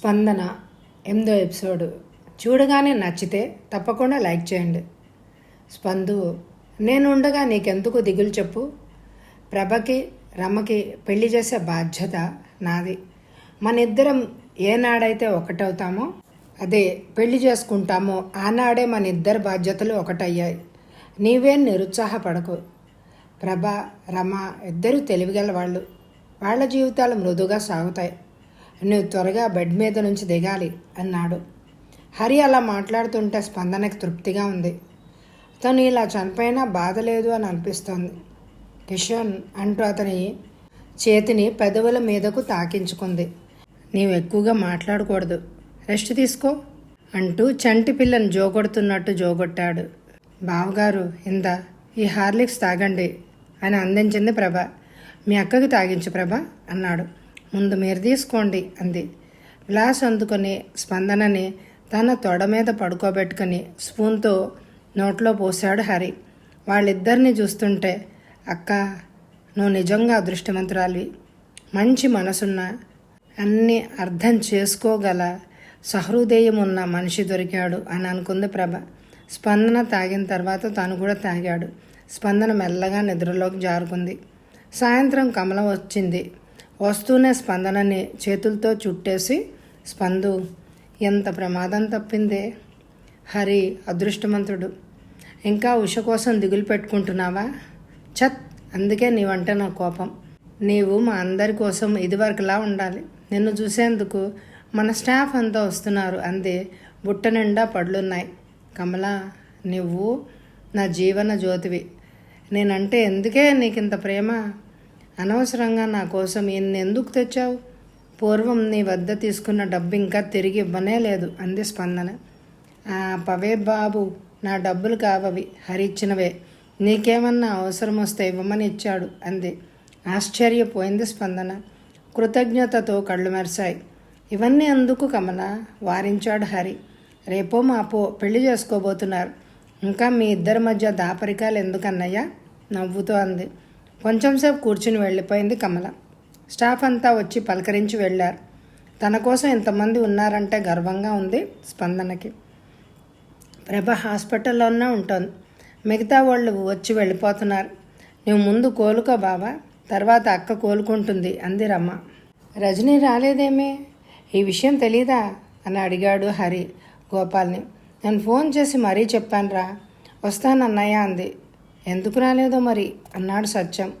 స్పందన ఎనిమిదో ఎపిసోడ్. చూడగానే నచ్చితే తప్పకుండా లైక్ చేయండి. స్పందు నేను ఉండగా నీకెందుకు దిగులు చెప్పు? ప్రభకి రమ్మకి పెళ్ళి చేసే బాధ్యత నాది. మన ఇద్దరం ఏనాడైతే ఒకటవుతామో అదే పెళ్ళి చేసుకుంటామో ఆనాడే మన ఇద్దరు బాధ్యతలు ఒకటయ్యాయి. నీవేం నిరుత్సాహపడకు. ప్రభ రమ ఇద్దరూ తెలివిగల వాళ్ళు వాళ్ళ జీవితాలు మృదుగా సాగుతాయి. నువ్వు త్వరగా బెడ్ మీద నుంచి దిగాలి అన్నాడు. హరి అలా మాట్లాడుతుంటే స్పందనకి తృప్తిగా ఉంది. తను ఇలా చనిపోయినా బాధ లేదు అని అనిపిస్తోంది. కిషన్ అంటూ అతని చేతిని పెదవుల మీదకు తాకించుకుంది. నీవు ఎక్కువగా మాట్లాడకూడదు. రెస్ట్ తీసుకో అంటూ చంటి పిల్లను జోగొడుతున్నట్టు జోగొట్టాడు. బావగారు ఇందా ఈ హార్లిక్స్ తాగండి అని అందించింది ప్రభ. మీ అక్కకి తాగించు ప్రభ అన్నాడు. ముందు మీరు తీసుకోండి అంది. గ్లాస్ అందుకొని స్పందనని తన తొడ మీద పడుకోబెట్టుకుని స్పూన్తో నోట్లో పోశాడు హరి. వాళ్ళిద్దరిని చూస్తుంటే అక్క నువ్వు నిజంగా అదృష్టవంతురాలివి. మంచి మనసున్న అన్నీ అర్థం చేసుకోగల సహృదయం ఉన్న మనిషి దొరికాడు అని అనుకుంది ప్రభ. స్పందన తాగిన తర్వాత తను కూడా తాగాడు. స్పందన మెల్లగా నిద్రలోకి జారుకుంది. సాయంత్రం కమలం వచ్చింది. వస్తూనే స్పందనని చేతులతో చుట్టేసి స్పందు ఎంత ప్రమాదం తప్పిందే? హరి అదృష్టవంతుడు. ఇంకా ఉష కోసం దిగులు పెట్టుకుంటున్నావా? చత్ అందుకే నీవంటే నా కోపం. నీవు మా అందరి కోసం ఇదివరకులా ఉండాలి. నిన్ను చూసేందుకు మన స్టాఫ్ అంతా వస్తున్నారు అంది. బుట్ట నిండా పడులున్నాయి కమలా నువ్వు నా జీవన జ్యోతివి. నేనంటే ఎందుకే నీకింత ప్రేమ? అనవసరంగా నా కోసం ఇన్ని ఎందుకు తెచ్చావు? పూర్వం నీ వద్ద తీసుకున్న డబ్బు ఇంకా తిరిగి ఇవ్వనే లేదు అంది స్పందన. పవే బాబు నా డబ్బులు కావవి హరిచ్చినవే. నీకేమన్నా అవసరం వస్తే ఇవ్వమని ఇచ్చాడు అంది. ఆశ్చర్యపోయింది స్పందన. కృతజ్ఞతతో కళ్ళు మెరిశాయి. ఇవన్నీ అందుకు కమల? వారించాడు హరి. రేపో మాపో పెళ్ళి చేసుకోబోతున్నారు. ఇంకా మీ ఇద్దరి మధ్య దాపరికాలు ఎందుకన్నయ్యా? నవ్వుతూ అంది. కొంచెంసేపు కూర్చుని వెళ్ళిపోయింది కమల. స్టాఫ్ అంతా వచ్చి పలకరించి వెళ్ళారు. తన కోసం ఇంతమంది ఉన్నారంటే గర్వంగా ఉంది స్పందనకి. ప్రభ హాస్పిటల్లోనే ఉంటుంది. మిగతా వాళ్ళు వచ్చి వెళ్ళిపోతున్నారు. నువ్వు ముందు కోలుకో బావా తర్వాత అక్క కోలుకుంటుంది అంది రమ్మ. రజనీ రాలేదేమే? ఈ విషయం తెలీదా? అని అడిగాడు హరి గోపాల్ని. నేను ఫోన్ చేసి మరీ చెప్పానురా. వస్తానన్నయ్య అంది. ఎందుకు రాలేదో మరి అన్నాడు సత్యం.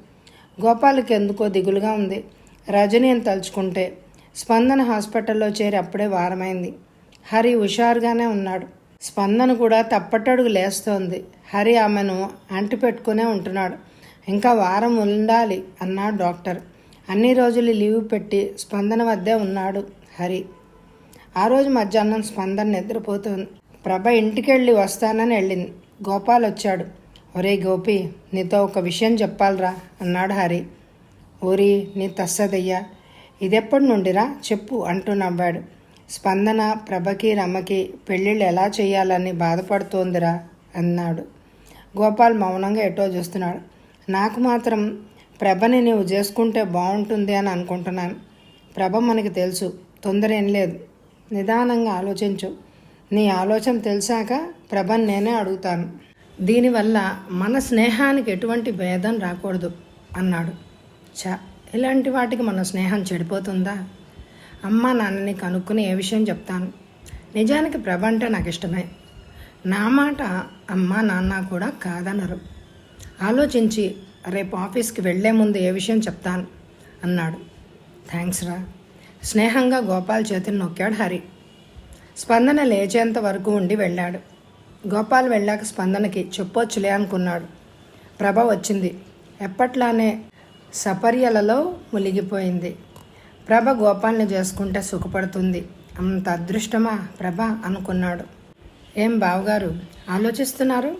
గోపాల్కి ఎందుకో దిగులుగా ఉంది. రజనీని తలుచుకుంటే స్పందన హాస్పిటల్లో చేరి అప్పుడే వారమైంది. హరి హుషారుగానే ఉన్నాడు. స్పందన కూడా తప్పటడుగు లేస్తోంది. హరి ఆమెను అంటి పెట్టుకునే ఉంటున్నాడు. ఇంకా వారం ఉండాలి అన్నాడు డాక్టర్. అన్ని రోజులు లీవ్ పెట్టి స్పందన వద్దే ఉన్నాడు హరి. ఆ రోజు మధ్యాహ్నం స్పందన నిద్రపోతుంది ప్రభ ఇంటికెళ్ళి వస్తానని వెళ్ళింది. గోపాల్ వచ్చాడు. ఒరే గోపి నీతో ఒక విషయం చెప్పాలరా అన్నాడు హరి. ఓరి నీ తస్సదయ్యా. ఇదెప్పటి నుండిరా చెప్పు అంటూ నవ్వాడు. స్పందన ప్రభకి రమ్మకి పెళ్ళిళ్ళు ఎలా చేయాలని బాధపడుతోందిరా అన్నాడు. గోపాల్ మౌనంగా ఎటో చూస్తున్నాడు. నాకు మాత్రం ప్రభని నీవు చేసుకుంటే బాగుంటుంది అని అనుకుంటున్నాను. ప్రభ మనకి తెలుసు తొందర ఏం లేదు. నిదానంగా ఆలోచించు. నీ ఆలోచన తెలిసాక ప్రభని నేనే అడుగుతాను. దీనివల్ల మన స్నేహానికి ఎటువంటి భేదం రాకూడదు అన్నాడు. చ ఇలాంటి వాటికి మన స్నేహం చెడిపోతుందా? అమ్మ నాన్నని కనుక్కుని ఏ విషయం చెప్తాను? నిజానికి ప్రభ అంటే నాకు ఇష్టమే. నా మాట అమ్మ నాన్న కూడా కాదనరు. ఆలోచించి రేపు ఆఫీస్కి వెళ్ళే ముందు ఏ విషయం చెప్తాను? అన్నాడు. థ్యాంక్స్ రా. స్నేహంగా గోపాల్ చేతిని నొక్కాడు హరి. స్పందన లేచేంత వరకు ఉండి వెళ్ళాడు. గోపాల్ వెళ్ళాక స్పందనకి చెప్పొచ్చులే అనుకున్నాడు. ప్రభ వచ్చింది. ఎప్పట్లానే సపర్యలలో మునిగిపోయింది. ప్రభ గోపాల్ని చేసుకుంటే సుఖపడుతుంది. అంత అదృష్టమా ప్రభ అనుకున్నాడు. ఏం బావగారు ఆలోచిస్తున్నారు?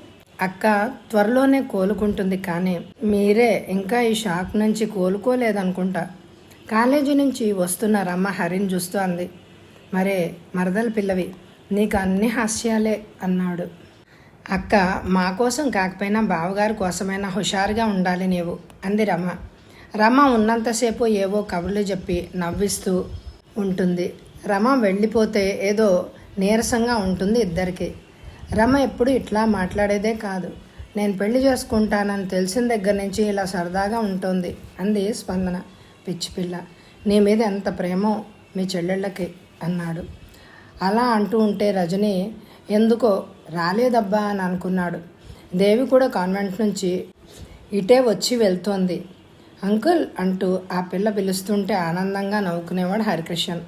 అక్క త్వరలోనే కోలుకుంటుంది కానీ మీరే ఇంకా ఈ షాక్ నుంచి కోలుకోలేదనుకుంటా. కాలేజీ నుంచి వస్తున్నారమ్మ హరిని చూస్తూ అంది మరే మరదల పిల్లవి నీకు అన్ని హాస్యాలే అన్నాడు. అక్క మా కోసం కాకపోయినా బావగారి కోసమైనా హుషారుగా ఉండాలి నీవు అంది రమ. రమ ఉన్నంతసేపు ఏవో కబుర్లు చెప్పి నవ్విస్తూ ఉంటుంది. రమ వెళ్ళిపోతే ఏదో నీరసంగా ఉంటుంది ఇద్దరికి. రమ ఎప్పుడు ఇట్లా మాట్లాడేదే కాదు. నేను పెళ్ళి చేసుకుంటానని తెలిసిన దగ్గర నుంచి ఇలా సరదాగా ఉంటుంది అంది స్పందన. పిచ్చి పిల్ల నీ మీద ఎంత ప్రేమో మీ చెల్లెళ్ళకి అన్నాడు. అలా అంటూ ఉంటే రజని ఎందుకో? రాలేదబ్బా అని అనుకున్నాడు. దేవి కూడా కాన్వెంట్ నుంచి ఇటే వచ్చి వెళ్తోంది. అంకుల్ అంటూ ఆ పిల్ల పిలుస్తుంటే ఆనందంగా నవ్వుకునేవాడు హరికృష్ణన్.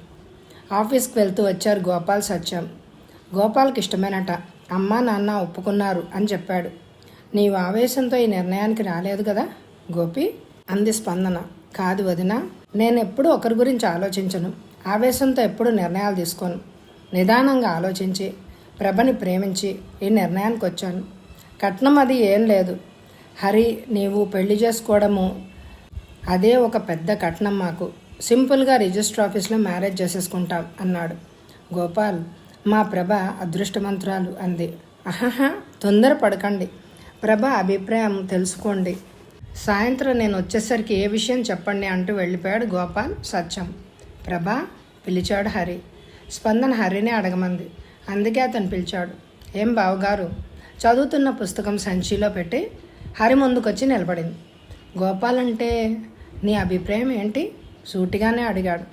ఆఫీస్కి వెళ్తూ వచ్చారు గోపాల్ సత్యం. గోపాల్కి ఇష్టమేనట. అమ్మ నాన్న ఒప్పుకున్నారు అని చెప్పాడు. నీవు ఆవేశంతో ఈ నిర్ణయానికి రాలేదు కదా గోపి అంది స్పందన. కాదు వదిన నేను ఎప్పుడూ ఒకరి గురించి ఆలోచించను. ఆవేశంతో ఎప్పుడు నిర్ణయాలు తీసుకోను. నిదానంగా ఆలోచించి ప్రభని ప్రేమించి ఈ నిర్ణయానికి వచ్చాను కట్నం అది ఏం లేదు. హరి నీవు పెళ్ళి చేసుకోవడము అదే ఒక పెద్ద కట్నం మాకు. సింపుల్గా రిజిస్టర్ ఆఫీస్లో మ్యారేజ్ చేసేసుకుంటాం అన్నాడు. గోపాల్ మా ప్రభ అదృష్టమంతురాలు అంది. అహహా తొందర పడకండి. ప్రభ అభిప్రాయం తెలుసుకోండి. సాయంత్రం నేను వచ్చేసరికి ఏ విషయం చెప్పండి అంటూ వెళ్ళిపోయాడు గోపాల్ సత్యం. ప్రభా పిలిచాడు హరి. స్పందన హరిని అడగమంది. అందుకే అతను పిలిచాడు. ఏం బావగారు? చదువుతున్న పుస్తకం సంచిలో పెట్టి హరి ముందుకొచ్చి నిలబడింది. గోపాల్ అంటే నీ అభిప్రాయం ఏంటి? సూటిగానే అడిగాడు.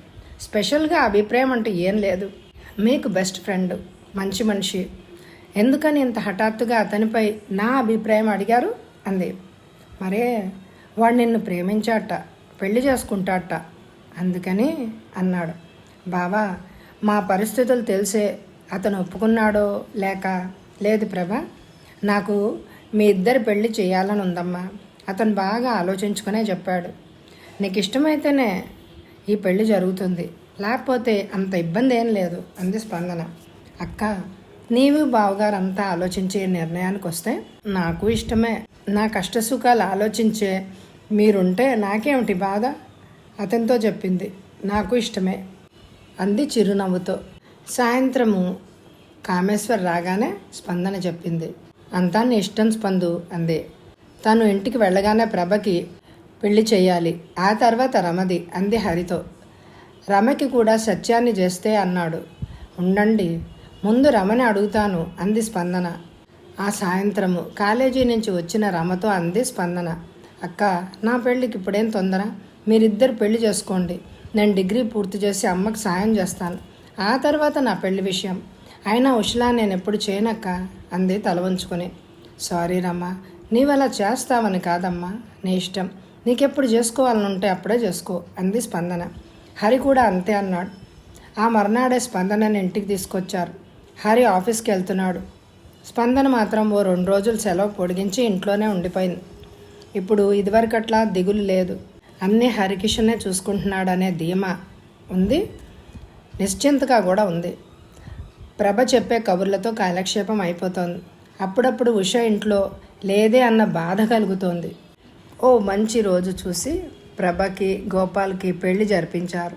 స్పెషల్గా అభిప్రాయం అంటే ఏం లేదు. మీకు బెస్ట్ ఫ్రెండ్ మంచి మనిషి. ఎందుకని ఇంత హఠాత్తుగా అతనిపై నా అభిప్రాయం అడిగారు? అంది. మరే వాడు నిన్ను ప్రేమించాట పెళ్ళి చేసుకుంటాట అందుకని అన్నాడు. బావా మా పరిస్థితులు తెలిసే అతను ఒప్పుకున్నాడో లేక లేదు ప్రభా. నాకు మీ ఇద్దరి పెళ్ళి చేయాలని ఉందమ్మా. అతను బాగా ఆలోచించుకునే చెప్పాడు. నీకు ఇష్టమైతేనే ఈ పెళ్ళి జరుగుతుంది. లేకపోతే అంత ఇబ్బంది ఏం లేదు అంది స్పందన. అక్క నీవు బావగారు అంతా ఆలోచించే నిర్ణయానికి వస్తే నాకు ఇష్టమే. నా కష్ట సుఖాలు ఆలోచించే మీరుంటే నాకేమిటి బాధ? అతనితో చెప్పింది. నాకు ఇష్టమే. అంది చిరునవ్వుతో. సాయంత్రము కామేశ్వర్ రాగానే స్పందన చెప్పింది. అంతా నీ ఇష్టం స్పందు అంది. తను ఇంటికి వెళ్ళగానే ప్రభకి పెళ్ళి చేయాలి ఆ తర్వాత రమది అంది హరితో. రమకి కూడా సత్యాన్ని చేస్తే అన్నాడు. ఉండండి ముందు రమని అడుగుతాను అంది స్పందన. ఆ సాయంత్రము కాలేజీ నుంచి వచ్చిన రమతో అంది స్పందన. అక్క నా పెళ్ళికి ఇప్పుడేం తొందర? మీరిద్దరు పెళ్ళి చేసుకోండి. నేను డిగ్రీ పూర్తి చేసి అమ్మకు సాయం చేస్తాను. ఆ తర్వాత నా పెళ్ళి విషయం. అయినా ఉషలా నేను ఎప్పుడు చేయనక్క? అంది తలవంచుకొని సారీ రమ్మా. నీవలా చేస్తావని కాదమ్మా. నీ ఇష్టం. నీకెప్పుడు చేసుకోవాలని ఉంటే అప్పుడే చేసుకో అంది స్పందన. హరి కూడా అంతే అన్నాడు. ఆ మర్నాడే స్పందనని ఇంటికి తీసుకొచ్చారు. హరి ఆఫీస్కి వెళ్తున్నాడు. స్పందన మాత్రం ఓ రెండు రోజులు సెలవు పొడిగించి ఇంట్లోనే ఉండిపోయింది. ఇప్పుడు ఇదివరకట్లా దిగులు లేదు. అన్నీ హరికిషనే చూసుకుంటున్నాడనే ధీమా ఉంది. నిశ్చింతగా కూడా ఉంది. ప్రభ చెప్పే కబుర్లతో కాలక్షేపం అయిపోతోంది. అప్పుడప్పుడు ఉష ఇంట్లో లేదే అన్న బాధ కలుగుతోంది. ఓ మంచి రోజు చూసి ప్రభకి గోపాల్కి పెళ్ళి జరిపించారు.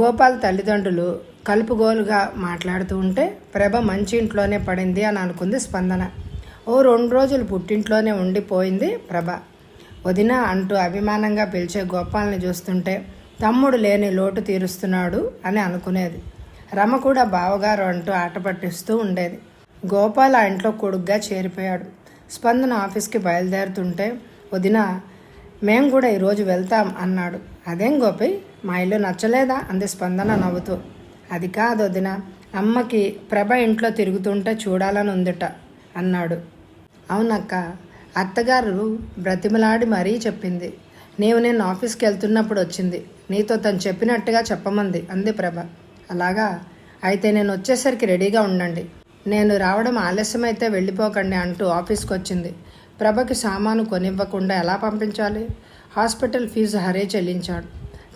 గోపాల్ తల్లిదండ్రులు కలుపుగోలుగా మాట్లాడుతూ ఉంటే ప్రభ మంచి ఇంట్లోనే పడింది అని అనుకుంది స్పందన. ఓ రెండు రోజులు పుట్టింట్లోనే ఉండిపోయింది ప్రభ. వదిన అంటూ అభిమానంగా పిలిచే గోపాల్ని చూస్తుంటే తమ్ముడు లేని లోటు తీరుస్తున్నాడు అని అనుకునేది. రమ కూడా బావగారు అంటూ ఆట పట్టిస్తూ ఉండేది. గోపాల్ ఆ ఇంట్లో కొడుగ్గా చేరిపోయాడు. స్పందన ఆఫీస్కి బయలుదేరుతుంటే వదిన మేం కూడా ఈరోజు వెళ్తాం అన్నాడు. అదేం గోపి మా ఇల్లు నచ్చలేదా? అంది స్పందన నవ్వుతూ. అది కాదు వదిన అమ్మకి ప్రభ ఇంట్లో తిరుగుతుంటే చూడాలని ఉందిట అన్నాడు. అవునక్క అత్తగారు బ్రతిమలాడి మరీ చెప్పింది. నీవు నేను ఆఫీస్కి వెళ్తున్నప్పుడు వచ్చింది. నీతో తను చెప్పినట్టుగా చెప్పమంది. అంది ప్రభ. అలాగా? అయితే నేను వచ్చేసరికి రెడీగా ఉండండి. నేను రావడం ఆలస్యమైతే వెళ్ళిపోకండి అంటూ ఆఫీస్కి వచ్చింది. ప్రభకి సామాను కొనివ్వకుండా ఎలా పంపించాలి? హాస్పిటల్ ఫీజు హరే చెల్లించాడు.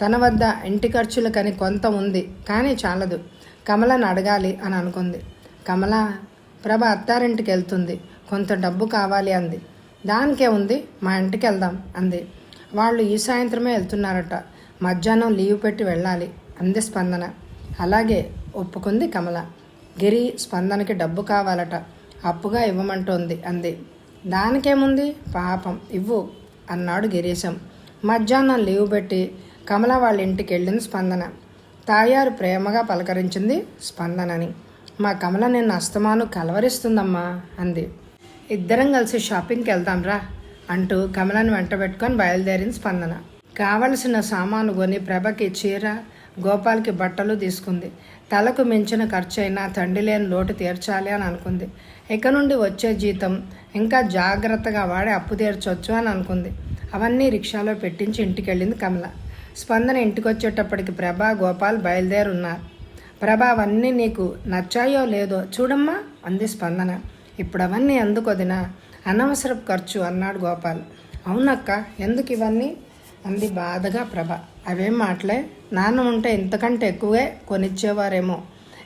తన వద్ద ఇంటి ఖర్చులకని కొంత ఉంది కానీ చాలదు. కమలను అడగాలి అని అనుకుంది. కమల ప్రభ అత్తారింటికి వెళ్తుంది. కొంత డబ్బు కావాలి అంది. దానికే ఉంది మా ఇంటికి వెళ్దాం అంది. వాళ్ళు ఈ సాయంత్రమే వెళ్తున్నారట. మధ్యాహ్నం లీవ్ పెట్టి వెళ్ళాలి అంది స్పందన. అలాగే ఒప్పుకుంది కమల. గిరి స్పందనకి డబ్బు కావాలట. అప్పుగా ఇవ్వమంటోంది అంది. దానికేముంది? పాపం ఇవ్వు అన్నాడు గిరీశం. మధ్యాహ్నం లీవ్ పెట్టి కమల వాళ్ళ ఇంటికి వెళ్ళింది స్పందన. తాయారు ప్రేమగా పలకరించింది స్పందనని. మా కమల నిన్న అస్తమాను కలవరిస్తుందమ్మా అంది. ఇద్దరం కలిసి షాపింగ్కి వెళ్దాంరా అంటూ కమలను వెంటబెట్టుకొని బయలుదేరిన బయలుదేరింది స్పందన. కావలసిన సామాను కొని ప్రభకి చీర గోపాల్కి బట్టలు తీసుకుంది. తలకు మించిన ఖర్చు అయినా తండ్రి లేని లోటు తీర్చాలి అని అనుకుంది. ఇక నుండి వచ్చే జీతం ఇంకా జాగ్రత్తగా వాడి అప్పు తీర్చొచ్చు అని అనుకుంది. అవన్నీ రిక్షాలో పెట్టించి ఇంటికి వెళ్ళింది కమల. స్పందన ఇంటికి వచ్చేటప్పటికి ప్రభా గోపాల్ బయలుదేరున్నారు. ప్రభా అవన్నీ నీకు నచ్చాయో లేదో చూడమ్మా అంది స్పందన. ఇప్పుడు అవన్నీ ఎందుకు వదినా? అనవసరపు ఖర్చు అన్నాడు గోపాల్. అవునక్క ఎందుకు ఇవన్నీ? అంది బాధగా ప్రభ. అవేం మాటలే? నాన్న ఉంటే ఇంతకంటే ఎక్కువే కొనిచ్చేవారేమో.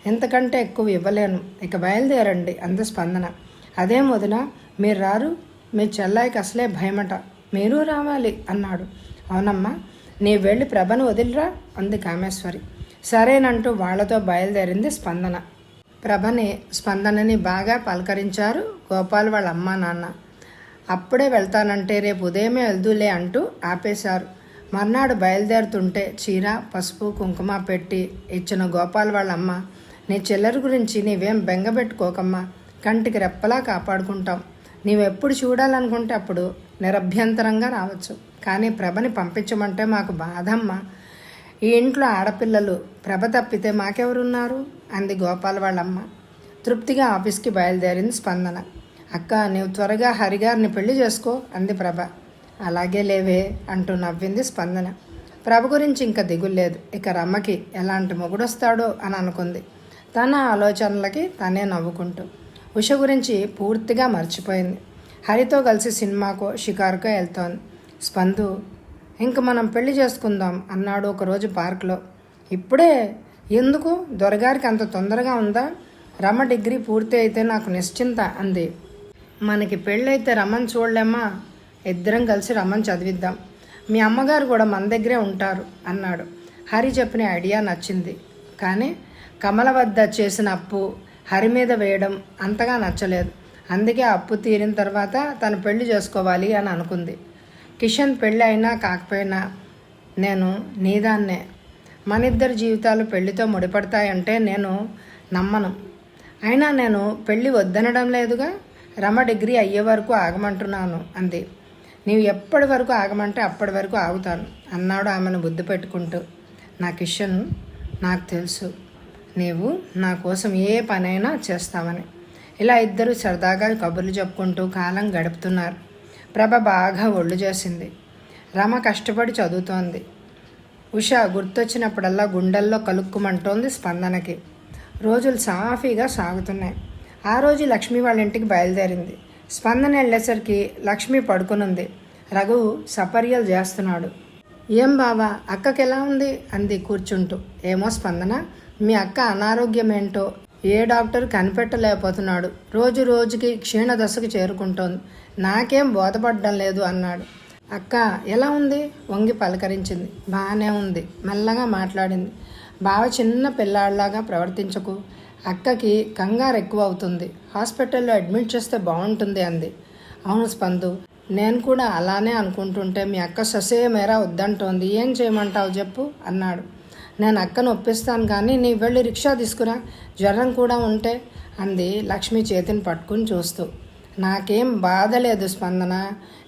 ఇంతకంటే ఎక్కువ ఇవ్వలేను. ఇక బయలుదేరండి అంది స్పందన. అదేం వదిన? మీరు రారు? మీ చెల్లాయికి అసలే భయమట. మీరు రావాలి అన్నాడు. అవునమ్మా నీ వెళ్ళి ప్రభను వదిలిరా? అంది కామేశ్వరి. సరేనంటూ వాళ్ళతో బయలుదేరింది స్పందన. ప్రభని స్పందనని బాగా పలకరించారు గోపాల్ వాళ్ళ అమ్మా నాన్న. అప్పుడే వెళ్తానంటే రేపు ఉదయమే వెళ్దులే అంటూ ఆపేశారు. మర్నాడు బయలుదేరుతుంటే చీర పసుపు కుంకుమ పెట్టి ఇచ్చిన గోపాల్ వాళ్ళమ్మ నీ చిల్లర గురించి నీవేం బెంగబెట్టుకోకమ్మా కంటికి రెప్పలా కాపాడుకుంటాం. నీవెప్పుడు చూడాలనుకుంటే అప్పుడు నిరభ్యంతరంగా రావచ్చు. కానీ ప్రభని పంపించమంటే మాకు బాధమ్మా. ఈ ఇంట్లో ఆడపిల్లలు ప్రభ తప్పితే మాకెవరున్నారు? అంది గోపాల్ వాళ్ళమ్మ. తృప్తిగా ఆఫీస్కి బయలుదేరింది స్పందన. అక్క నీవు త్వరగా హరిగారిని పెళ్ళి చేసుకో అంది ప్రభ. అలాగే లేవే అంటూ నవ్వింది స్పందన. ప్రభ గురించి ఇంకా దిగులేదు ఇక రమ్మకి ఎలాంటి మొగుడొస్తాడో అని అనుకుంది. తన ఆలోచనలకి తనే నవ్వుకుంటూ. ఉష గురించి పూర్తిగా మర్చిపోయింది. హరితో కలిసి సినిమాకో షికారుకో వెళ్తోంది. స్పందు ఇంక మనం పెళ్ళి చేసుకుందాం అన్నాడు ఒకరోజు పార్క్లో. ఇప్పుడే ఎందుకు? దొరగారికి అంత తొందరగా ఉందా? రమ డిగ్రీ పూర్తి అయితే నాకు నిశ్చింత అంది. మనకి పెళ్ళైతే రమన్ చూడలేమా? ఇద్దరం కలిసి రమన్ చదివిద్దాం. మీ అమ్మగారు కూడా మన దగ్గరే ఉంటారు అన్నాడు. హరి చెప్పిన ఐడియా నచ్చింది. కానీ కమల వద్ద చేసిన అప్పు హరి మీద వేయడం అంతగా నచ్చలేదు. అందుకే అప్పు తీరిన తర్వాత తను పెళ్ళి చేసుకోవాలి అని అనుకుంది. కిషన్ పెళ్ళి అయినా కాకపోయినా నేను నీదాన్నే. మన ఇద్దరి జీవితాలు పెళ్ళితో ముడిపడతాయంటే నేను నమ్మను. అయినా నేను పెళ్ళి వద్దనడం లేదుగా? రమ డిగ్రీ అయ్యే వరకు ఆగమంటున్నాను అంది. నీవు ఎప్పటి వరకు ఆగమంటే అప్పటి వరకు ఆగుతాను అన్నాడు ఆమెను బుద్ధి పెట్టుకుంటూ. నా కిషన్ నాకు తెలుసు. నీవు నా కోసం ఏ పనైనా చేస్తావని. ఇలా ఇద్దరు సరదాగా కబుర్లు చెప్పుకుంటూ కాలం గడుపుతున్నారు. ప్రభ బాగా ఒళ్ళు చేసింది రమ కష్టపడి చదువుతోంది. ఉష గుర్తొచ్చినప్పుడల్లా గుండెల్లో కలుక్కుమంటోంది స్పందనకి. రోజులు సాఫీగా సాగుతున్నాయి. ఆ రోజు లక్ష్మి వాళ్ళ ఇంటికి బయలుదేరింది. స్పందన వెళ్ళేసరికి లక్ష్మి పడుకునుంది. రఘు సపర్యలు చేస్తున్నాడు. ఏం బావా అక్కకి ఎలా ఉంది? అంది కూర్చుంటూ. ఏమో స్పందన మీ అక్క అనారోగ్యం ఏంటో ఏ డాక్టర్ కనిపెట్టలేకపోతున్నాడు. రోజు రోజుకి క్షీణ దశకు చేరుకుంటోంది. నాకేం బోధపడడం లేదు అన్నాడు. అక్క ఎలా ఉంది? వంగి పలకరించింది. బాగానే ఉంది. మెల్లగా మాట్లాడింది. బావ చిన్న పిల్లాడిలాగా ప్రవర్తించకు. అక్కకి కంగారు ఎక్కువ అవుతుంది హాస్పిటల్లో అడ్మిట్ చేస్తే బాగుంటుంది అంది. అవును స్పందు నేను కూడా అలానే అనుకుంటుంటే మీ అక్క ససే మేర వద్దంటోంది. ఏం చేయమంటావు చెప్పు అన్నాడు. నేను అక్కను ఒప్పిస్తాను కానీ నీ వెళ్ళి రిక్షా తీసుకురా. జ్వరం కూడా ఉంటే అంది లక్ష్మి చేతిని పట్టుకుని చూస్తూ. నాకేం బాధ లేదు స్పందన.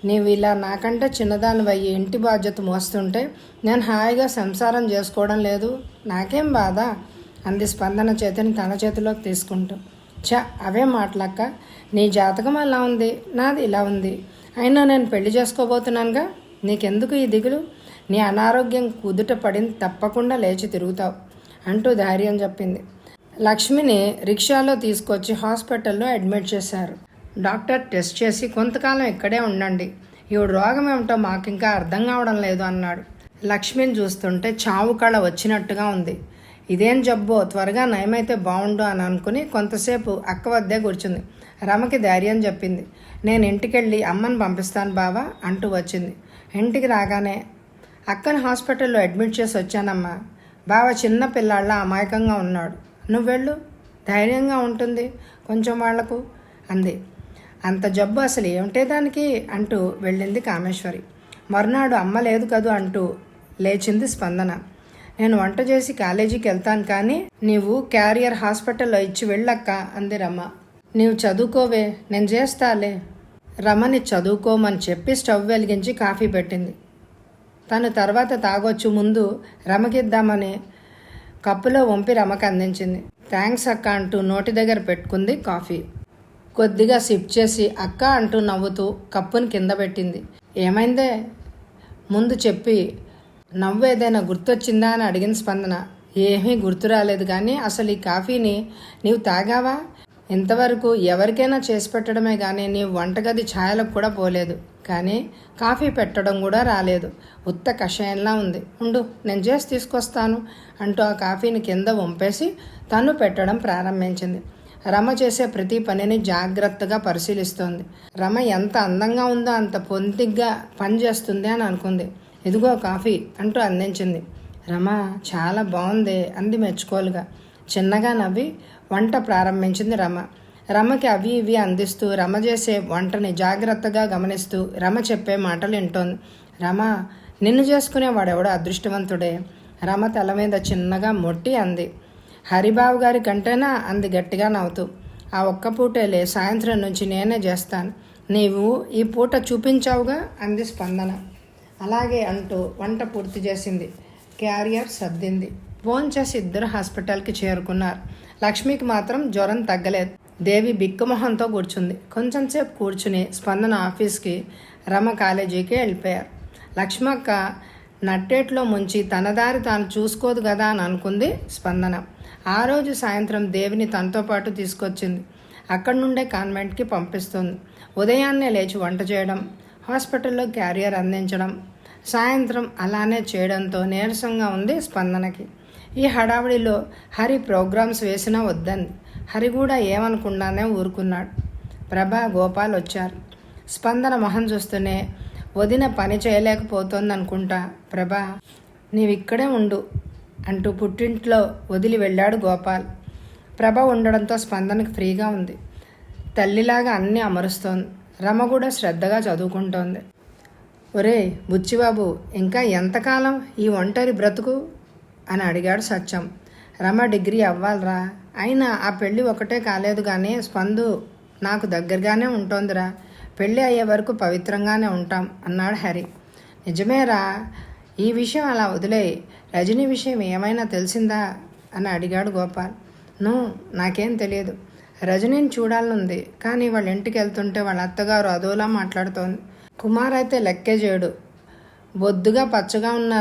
నీవు ఇలా నాకంటే చిన్నదానివయ్యి ఇంటి బాధ్యత మోస్తుంటే నేను హాయిగా సంసారం చేసుకోవడం లేదు. నాకేం బాధ? అంది స్పందన చేతిని తన చేతిలోకి తీసుకుంటూ. చ అవే మాటలక్క. నీ జాతకం అలా ఉంది. నాది ఇలా ఉంది. అయినా నేను పెళ్ళి చేసుకోబోతున్నానుగా. నీకెందుకు ఈ దిగులు? నీ అనారోగ్యం కుదుట పడింది తప్పకుండా లేచి తిరుగుతావు అంటూ ధైర్యం చెప్పింది. లక్ష్మిని రిక్షాలో తీసుకొచ్చి హాస్పిటల్లో అడ్మిట్ చేశారు. డాక్టర్ టెస్ట్ చేసి కొంతకాలం ఇక్కడే ఉండండి. ఈవిడ రోగం ఏమిటో మాకు ఇంకా అర్థం కావడం లేదు అన్నాడు. లక్ష్మిని చూస్తుంటే చావు కళ వచ్చినట్టుగా ఉంది. ఇదేం జబ్బో త్వరగా నయమైతే బాగుండు అని అనుకుని కొంతసేపు అక్క వద్దే కూర్చుంది. రమకి ధైర్యం చెప్పింది. నేను ఇంటికెళ్ళి అమ్మని పంపిస్తాను బావా అంటూ వచ్చింది. ఇంటికి రాగానే అక్కని హాస్పిటల్లో అడ్మిట్ చేసి వచ్చానమ్మా. బావ చిన్న పిల్లాళ్ళ అమాయకంగా ఉన్నాడు. నువ్వు వెళ్ళు ధైర్యంగా ఉంటుంది కొంచెం వాళ్ళకు అంది. అంత జబ్బు అసలు ఏమిటే దానికి? అంటూ వెళ్ళింది కామేశ్వరి. మరునాడు అమ్మ లేదు కదూ అంటూ లేచింది స్పందన. నేను వంట చేసి కాలేజీకి వెళ్తాను కానీ నీవు క్యారియర్ హాస్పిటల్లో ఇచ్చి వెళ్ళక్క అంది రమ. నీవు చదువుకోవే. నేను చేస్తాలే. రమని చదువుకోమని చెప్పి స్టవ్ వెలిగించి కాఫీ పెట్టింది. తను తర్వాత తాగొచ్చు ముందు రమకిద్దామని కప్పులో వంపి రమకి అందించింది. థ్యాంక్స్ అక్క అంటూ నోటి దగ్గర పెట్టుకుంది కాఫీ. కొద్దిగా సిప్ చేసి అక్క అంటూ నవ్వుతూ కప్పుని కింద పెట్టింది. ఏమైందే? ముందు చెప్పి నవ్వు ఏదైనా గుర్తొచ్చిందా అని అడిగిన స్పందన. ఏమీ గుర్తు రాలేదు కానీ అసలు ఈ కాఫీని నీవు తాగావా? ఇంతవరకు ఎవరికైనా చేసి పెట్టడమే కానీ నీవు వంటగది ఛాయలకు కూడా పోలేదు. కానీ కాఫీ పెట్టడం కూడా రాలేదు. ఉత్త కషాయంలా ఉంది. ఉండు నేను చేసి తీసుకొస్తాను అంటూ ఆ కాఫీని కింద వంపేసి తను పెట్టడం ప్రారంభించింది. రమ చేసే ప్రతి పనిని జాగ్రత్తగా పరిశీలిస్తోంది. రమ ఎంత అందంగా ఉందో అంత పొంతిగ్గా పని చేస్తుంది అని అనుకుంది. ఇదిగో కాఫీ అంటూ అందించింది. రమ చాలా బాగుంది అంది మెచ్చుకోలుగా. చిన్నగా నవ్వి వంట ప్రారంభించింది రమ. రమకి అవి ఇవి అందిస్తూ రమ చేసే వంటని జాగ్రత్తగా గమనిస్తూ రమ చెప్పే మాటలు వింటోంది. రమ నిన్ను చేసుకునేవాడెవడో అదృష్టవంతుడే. రమ తల మీద చిన్నగా మొట్టి అంది. హరిబాబు గారి కంటేనా? అంది గట్టిగా నవ్వుతూ. ఆ ఒక్క పూటేలే సాయంత్రం నుంచి నేనే చేస్తాను. నీవు ఈ పూట చూపించావుగా? అంది స్పందన. అలాగే అంటూ వంట పూర్తి చేసింది. క్యారియర్ సర్దింది. ఫోన్ చేసి ఇద్దరు హాస్పిటల్కి చేరుకున్నారు. లక్ష్మికి మాత్రం జ్వరం తగ్గలేదు. దేవి బిక్కుమొహంతో కూర్చుంది. కొంచెం సేపు కూర్చుని స్పందన ఆఫీస్కి రమ కాలేజీకి వెళ్ళిపోయారు. లక్ష్మక్క నట్టేట్లో ముంచి తన దారి తాను చూసుకోదు కదా అని అనుకుంది స్పందన. ఆ రోజు సాయంత్రం దేవిని తనతో పాటు తీసుకొచ్చింది. అక్కడి నుండే కాన్వెంట్కి పంపిస్తుంది. ఉదయాన్నే లేచి వంట చేయడం హాస్పిటల్లో క్యారియర్ అందించడం సాయంత్రం అలానే చేయడంతో నీరసంగా ఉంది స్పందనకి. ఈ హడావిడిలో హరి ప్రోగ్రామ్స్ వేసినా వద్దంది. హరి కూడా ఏమనుకుండానే ఊరుకున్నాడు. ప్రభా గోపాల్ వచ్చారు. స్పందన మొహం చూస్తూనే వదిన పని చేయలేకపోతోంది అనుకుంటా ప్రభా నీవిక్కడే ఉండు అంటూ పుట్టింట్లో వదిలి వెళ్ళాడు గోపాల్. ప్రభ ఉండడంతో స్పందనకు ఫ్రీగా ఉంది. తల్లిలాగా అన్నీ అమరుస్తోంది. రమ కూడా శ్రద్ధగా చదువుకుంటోంది. ఒరే బుచ్చిబాబు ఇంకా ఎంతకాలం ఈ ఒంటరి బ్రతుకు? అని అడిగాడు సత్యం. రమ డిగ్రీ అవ్వాలరా. అయినా ఆ పెళ్ళి ఒకటే కాలేదు కానీ స్పందు నాకు దగ్గరగానే ఉంటోందిరా. పెళ్ళి అయ్యే వరకు పవిత్రంగానే ఉంటాం అన్నాడు హరి. నిజమేరా ఈ విషయం అలా వదిలే రజనీ విషయం ఏమైనా తెలిసిందా? అని అడిగాడు గోపాల్. నో నాకేం తెలియదు. రజనీని చూడాలనుంది కానీ వాళ్ళ ఇంటికి వెళ్తుంటే వాళ్ళ అత్తగారు అదోలా మాట్లాడుతోంది. కుమార్ అయితే లెక్కే చేయడు. బొద్దుగా పచ్చగా ఉన్న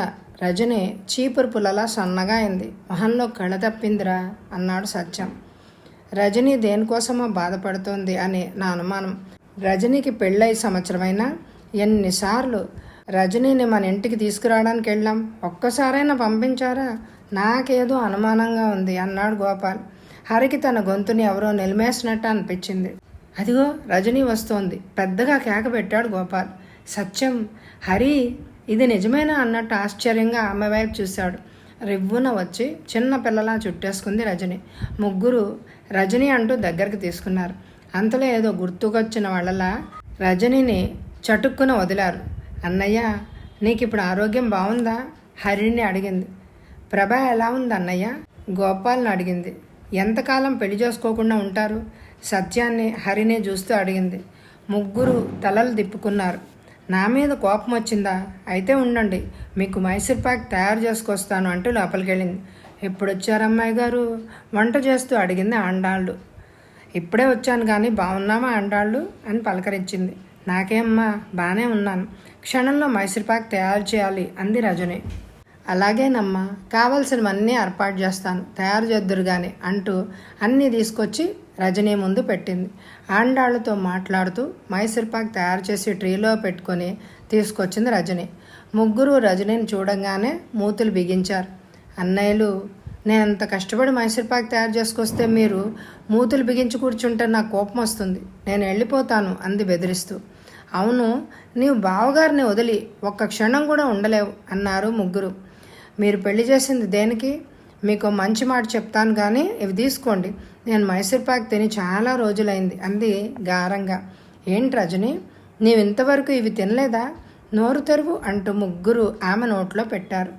రజని చీపురు పుల్లలా సన్నగా అయింది. మొహంలో కళ తప్పిందిరా అన్నాడు సత్యం. రజని దేనికోసమో బాధపడుతోంది అని నా అనుమానం. రజనీకి పెళ్ళై సంవత్సరమైనా? ఎన్నిసార్లు? రజనీని మన ఇంటికి తీసుకురావడానికి వెళ్ళాం. ఒక్కసారైనా పంపించారా? నాకేదో అనుమానంగా ఉంది అన్నాడు గోపాల్. హరికి తన గొంతుని ఎవరో నిలిమేసినట్టు అనిపించింది. అదిగో రజనీ వస్తోంది. పెద్దగా కేక పెట్టాడు గోపాల్. సత్యం హరి ఇది నిజమేనా అన్నట్టు ఆశ్చర్యంగా ఆమె వైపు చూశాడు. రివ్వున వచ్చి చిన్న పిల్లలా చుట్టేసుకుంది రజని. ముగ్గురు రజని అంటూ దగ్గరికి తీసుకున్నారు. అంతలో ఏదో గుర్తుకొచ్చిన వాళ్ళలా రజనిని చటుక్కున వదిలారు. అన్నయ్య నీకు ఇప్పుడు ఆరోగ్యం బాగుందా హరిని అడిగింది. ప్రభ ఎలా ఉంది అన్నయ్య గోపాల్ని అడిగింది. ఎంతకాలం పెళ్ళి చేసుకోకుండా ఉంటారు? సత్యాన్ని హరిని చూస్తూ అడిగింది. ముగ్గురు తలలు తిప్పుకున్నారు. నా మీద కోపం వచ్చిందా? అయితే ఉండండి. మీకు మైసూర్ పాక్ తయారు చేసుకొస్తాను అంటూ లోపలికి వెళ్ళింది ఎప్పుడు వచ్చారు అమ్మాయి గారు? వంట చేస్తూ అడిగింది ఆండాళ్ళు. ఇప్పుడే వచ్చాను కానీ బాగున్నామా అండాళ్ళు అని పలకరించింది. నాకేమ్మా బాగానే ఉన్నాను. క్షణంలో మైసూర్ పాక్ తయారు చేయాలి అంది రజని. అలాగేనమ్మా కావలసినవన్నీ ఏర్పాటు చేస్తాను. తయారు చేద్దురు కానీ అంటూ అన్నీ తీసుకొచ్చి రజనీ ముందు పెట్టింది. ఆండాళ్ళతో మాట్లాడుతూ మైసూర్ పాక్ తయారు చేసి ట్రీలో పెట్టుకొని తీసుకొచ్చింది రజని. ముగ్గురు రజనీని చూడంగానే మూతులు బిగించారు. అన్నయ్యలు నేను అంత కష్టపడి మైసూర్ పాక్ తయారు చేసుకొస్తే మీరు మూతులు బిగించి కూర్చుంటే నాకు కోపం వస్తుంది. నేను వెళ్ళిపోతాను అంది బెదిరిస్తూ. అవును నీవు బావగారిని వదిలి ఒక్క క్షణం కూడా ఉండలేవు అన్నారు ముగ్గురు. మీరు పెళ్ళి చేసింది దేనికి? మీకు మంచి మాట చెప్తాను కానీ ఇవి తీసుకోండి. నేను మైసూర్ పాక్ తిని చాలా రోజులైంది. అంది గారంగా. ఏంటి రజని నీవింతవరకు ఇవి తినలేదా? నోరు తెరువు అంటూ ముగ్గురు ఆమె నోట్లో పెట్టారు.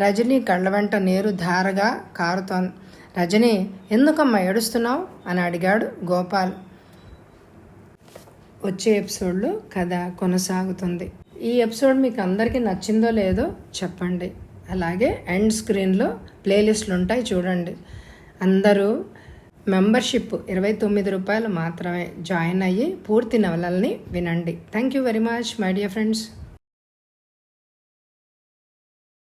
రజనీ కళ్ళ వెంట నీరు ధారగా కారుతోంది. రజనీ ఎందుకమ్మా ఏడుస్తున్నావు? అని అడిగాడు గోపాల్. వచ్చే ఎపిసోడ్లో కథ కొనసాగుతుంది. ఈ ఎపిసోడ్ మీకు అందరికీ నచ్చిందో లేదో చెప్పండి. అలాగే ఎండ్ స్క్రీన్లో ప్లేలిస్టులు ఉంటాయి చూడండి. అందరూ మెంబర్షిప్ ఇరవై తొమ్మిది రూపాయలు మాత్రమే జాయిన్ అయ్యి పూర్తి నవలల్ని వినండి. Thank you very much my dear friends.